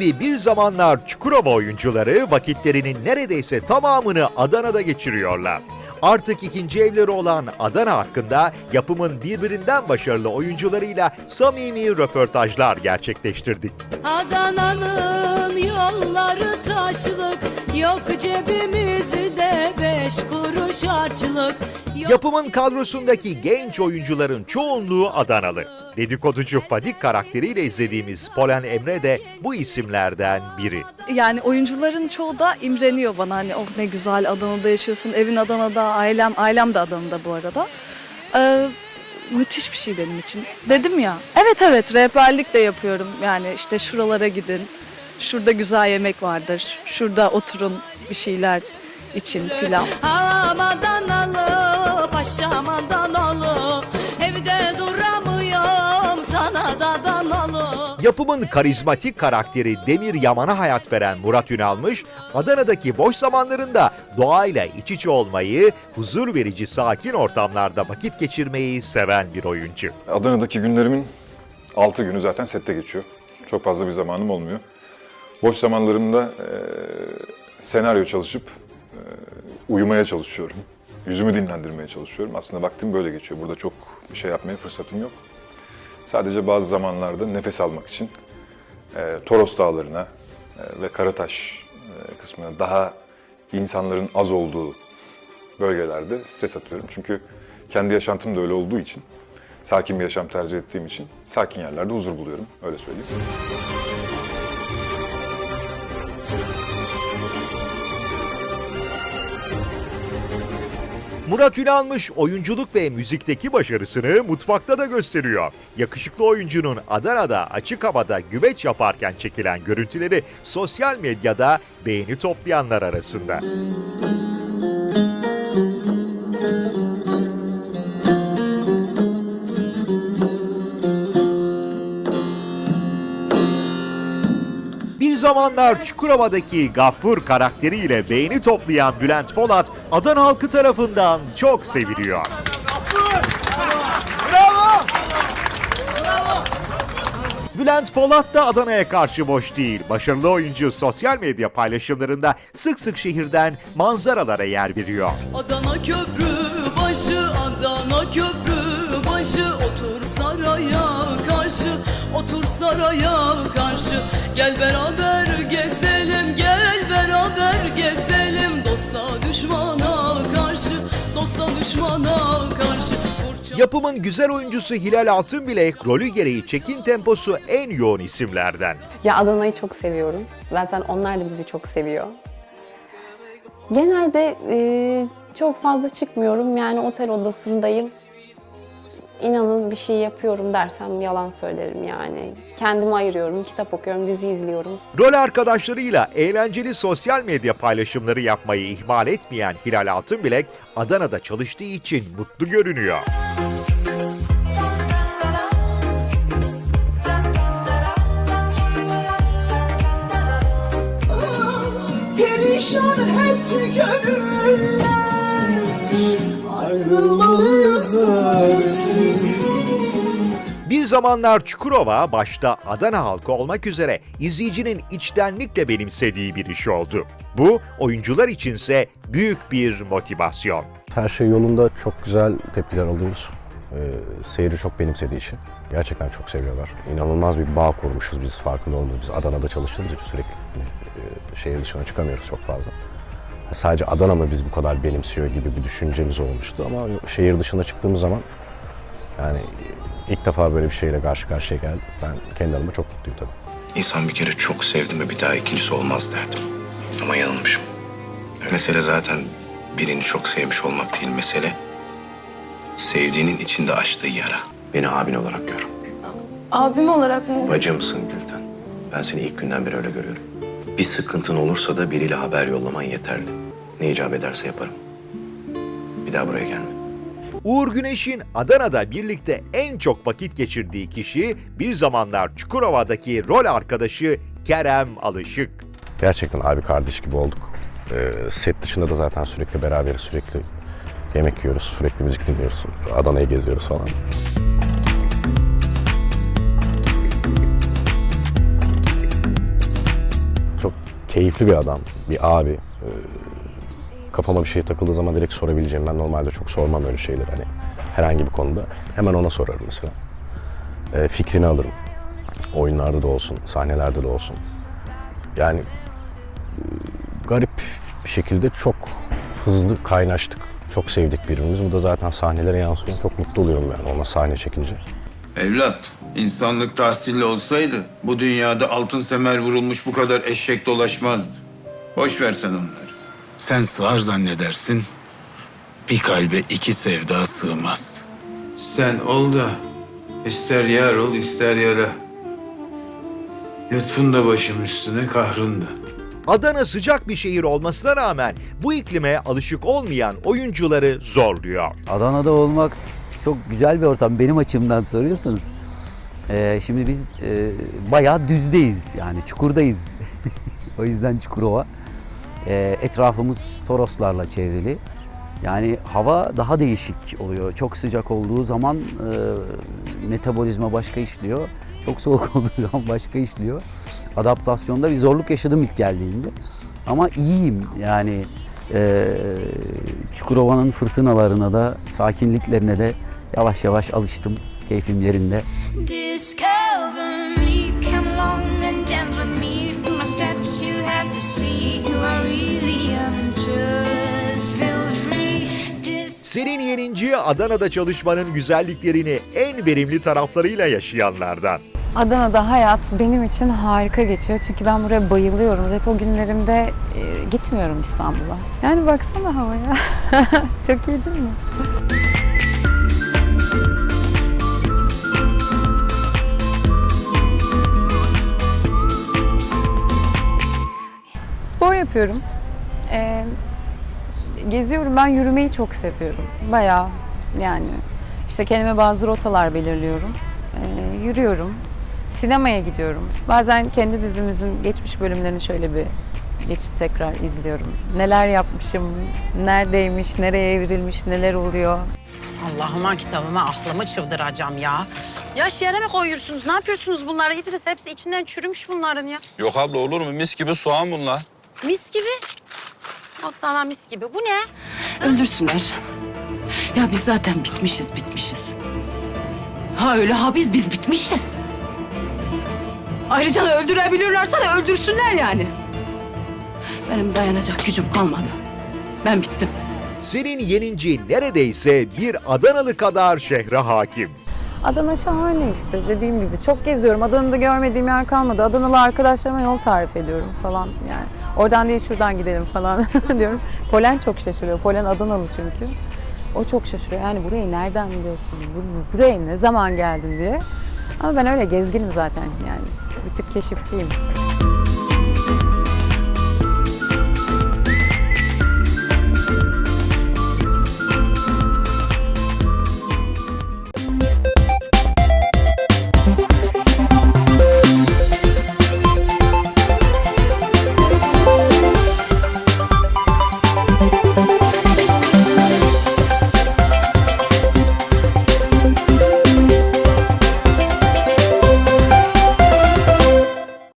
gibi bir zamanlar Çukurova oyuncuları vakitlerinin neredeyse tamamını Adana'da geçiriyorlar. Artık ikinci evleri olan Adana hakkında yapımın birbirinden başarılı oyuncularıyla samimi röportajlar gerçekleştirdik. Adana'nın yolları taşlık Yok cebimizde beş kuruş harçlık Yapımın kadrosundaki genç oyuncuların çoğunluğu Adanalı. Dedikoducu Fadik karakteriyle izlediğimiz Polen Emre de bu isimlerden biri. Yani oyuncuların çoğu da imreniyor bana hani oh ne güzel Adana'da yaşıyorsun, evin Adana'da, ailem ailem de Adana'da bu arada. Ee, müthiş bir şey benim için. Dedim ya. Evet evet rehberlik de yapıyorum. Yani işte şuralara gidin. Şurada güzel yemek vardır. Şurada oturun bir şeyler için filan. Yapımın karizmatik karakteri Demir Yaman'a hayat veren Murat Ünalmış, Adana'daki boş zamanlarında doğayla iç içe olmayı, huzur verici sakin ortamlarda vakit geçirmeyi seven bir oyuncu. Adana'daki günlerimin 6 günü zaten sette geçiyor. Çok fazla bir zamanım olmuyor. Boş zamanlarımda e, senaryo çalışıp e, uyumaya çalışıyorum. Yüzümü dinlendirmeye çalışıyorum. Aslında vaktim böyle geçiyor. Burada çok bir şey yapmaya fırsatım yok. Sadece bazı zamanlarda nefes almak için e, Toros Dağları'na e, ve Karataş e, kısmına daha insanların az olduğu bölgelerde stres atıyorum. Çünkü kendi yaşantım da öyle olduğu için, sakin bir yaşam tercih ettiğim için sakin yerlerde huzur buluyorum. Öyle söyleyeyim. Murat Ünalmış oyunculuk ve müzikteki başarısını mutfakta da gösteriyor. Yakışıklı oyuncunun Adana'da açık havada güveç yaparken çekilen görüntüleri sosyal medyada beğeni toplayanlar arasında. Bir zamanlar Çukurova'daki Gaffur karakteriyle beğeni toplayan Bülent Polat, Adana halkı tarafından çok seviliyor. Bülent Polat da Adana'ya karşı boş değil. Başarılı oyuncu sosyal medya paylaşımlarında sık sık şehirden manzaralara yer veriyor. Adana köprü başı Adana köprü başı Otur saraya karşı Otur saraya karşı Gel beraber gezelim Gel beraber gezelim Dosta düşmana karşı Dosta düşmana karşı Yapımın güzel oyuncusu Hilal Altınbilek rolü gereği çekim temposu en yoğun isimlerden. Ya Adana'yı çok seviyorum. Zaten onlar da bizi çok seviyor. Genelde e, çok fazla çıkmıyorum. Yani otel odasındayım. İnanın bir şey yapıyorum dersem yalan söylerim yani. Kendimi ayırıyorum, kitap okuyorum, dizi izliyorum. Rol arkadaşlarıyla eğlenceli sosyal medya paylaşımları yapmayı ihmal etmeyen Hilal Altınbilek, Adana'da çalıştığı için mutlu görünüyor. Perişan hep gönüller Ayrılmalıyız artık Bir zamanlar Çukurova başta Adana halkı olmak üzere izleyicinin içtenlikle benimsediği bir iş oldu. Bu oyuncular içinse büyük bir motivasyon. Her şey yolunda çok güzel tepkiler alıyoruz. Ee, seyirci çok benimsediği için. Gerçekten çok seviyorlar. İnanılmaz bir bağ kurmuşuz biz farkında olmuyoruz. Biz Adana'da çalıştığımız için sürekli hani, e, şehir dışına çıkamıyoruz çok fazla. Sadece Adana mı biz bu kadar benimsiyor gibi bir düşüncemiz olmuştu ama şehir dışına çıktığımız zaman yani ilk defa böyle bir şeyle karşı karşıya geldim. Ben kendi adıma çok mutluyum tabii. İnsan bir kere çok sevdi mi bir daha ikincisi olmaz derdim. Ama yanılmışım. Mesele zaten birini çok sevmiş olmak değil mesele. Sevdiğinin içinde açtığı yara. Beni abin olarak gör. Abim olarak mı? Bacımsın Gülten. Ben seni ilk günden beri öyle görüyorum. Bir sıkıntın olursa da biriyle haber yollaman yeterli. Ne icap ederse yaparım. Bir daha buraya gelme. Uğur Güneş'in Adana'da birlikte en çok vakit geçirdiği kişi bir zamanlar Çukurova'daki rol arkadaşı Kerem Alışık. Gerçekten abi kardeş gibi olduk. Ee, set dışında da zaten sürekli beraberiz, sürekli yemek yiyoruz, sürekli müzik dinliyoruz. Adana'yı geziyoruz falan. Keyifli bir adam, bir abi. Ee, kafama bir şey takıldığı zaman direkt sorabileceğim. Ben normalde çok sormam öyle şeyler hani herhangi bir konuda. Hemen ona sorarım mesela. Ee, fikrini alırım. Oyunlarda da olsun, sahnelerde de olsun. Yani e, garip bir şekilde çok hızlı kaynaştık. Çok sevdik birbirimizi. Bu da zaten sahnelere yansıyor. Çok mutlu oluyorum yani ona sahne çekince. Evlat, insanlık tahsilli olsaydı bu dünyada altın semer vurulmuş bu kadar eşek dolaşmazdı. Boş ver sen onları. Sen sığar zannedersin, bir kalbe iki sevda sığmaz. Sen ol da ister yar ol ister yara. Lütfun da başım üstüne kahrın da. Adana sıcak bir şehir olmasına rağmen bu iklime alışık olmayan oyuncuları zorluyor. Adana'da olmak çok güzel bir ortam. Benim açımdan soruyorsanız. Ee, şimdi biz e, bayağı düzdeyiz yani çukurdayız. o yüzden Çukurova. Ee, etrafımız Toroslarla çevrili. Yani hava daha değişik oluyor. Çok sıcak olduğu zaman e, metabolizma başka işliyor. Çok soğuk olduğu zaman başka işliyor. Adaptasyonda bir zorluk yaşadım ilk geldiğimde. Ama iyiyim yani e, Çukurova'nın fırtınalarına da sakinliklerine de yavaş yavaş alıştım. Keyfim yerinde. Senin yeninci Adana'da çalışmanın güzelliklerini en verimli taraflarıyla yaşayanlardan. Adana'da hayat benim için harika geçiyor. Çünkü ben buraya bayılıyorum. Depo günlerimde e, gitmiyorum İstanbul'a. Yani baksana havaya. Çok iyi değil mi? Yapıyorum. Ee, geziyorum. Ben yürümeyi çok seviyorum. Bayağı yani işte kendime bazı rotalar belirliyorum. Ee, yürüyorum. Sinemaya gidiyorum. Bazen kendi dizimizin geçmiş bölümlerini şöyle bir geçip tekrar izliyorum. Neler yapmışım, neredeymiş, nereye evrilmiş, neler oluyor. Allah'ıma kitabıma aklımı çıldıracağım ya. Yaş yere mi koyuyorsunuz? Ne yapıyorsunuz bunları? İdris hepsi içinden çürümüş bunların ya. Yok abla olur mu? Mis gibi soğan bunlar. Mis gibi. Al sana mis gibi. Bu ne? Öldürsünler. Ya biz zaten bitmişiz, bitmişiz. Ha öyle ha biz, biz bitmişiz. Ayrıca öldürebilirlerse de öldürsünler yani. Benim dayanacak gücüm kalmadı. Ben bittim. Senin yeninci neredeyse bir Adanalı kadar şehre hakim. Adana şahane işte dediğim gibi. Çok geziyorum. Adana'da görmediğim yer kalmadı. Adanalı arkadaşlarıma yol tarif ediyorum falan yani. Oradan değil şuradan gidelim falan diyorum. Polen çok şaşırıyor. Polen Adanalı çünkü. O çok şaşırıyor. Yani burayı nereden biliyorsun? Bu- bu- Buraya ne zaman geldin diye. Ama ben öyle gezginim zaten yani. Bir tık keşifçiyim.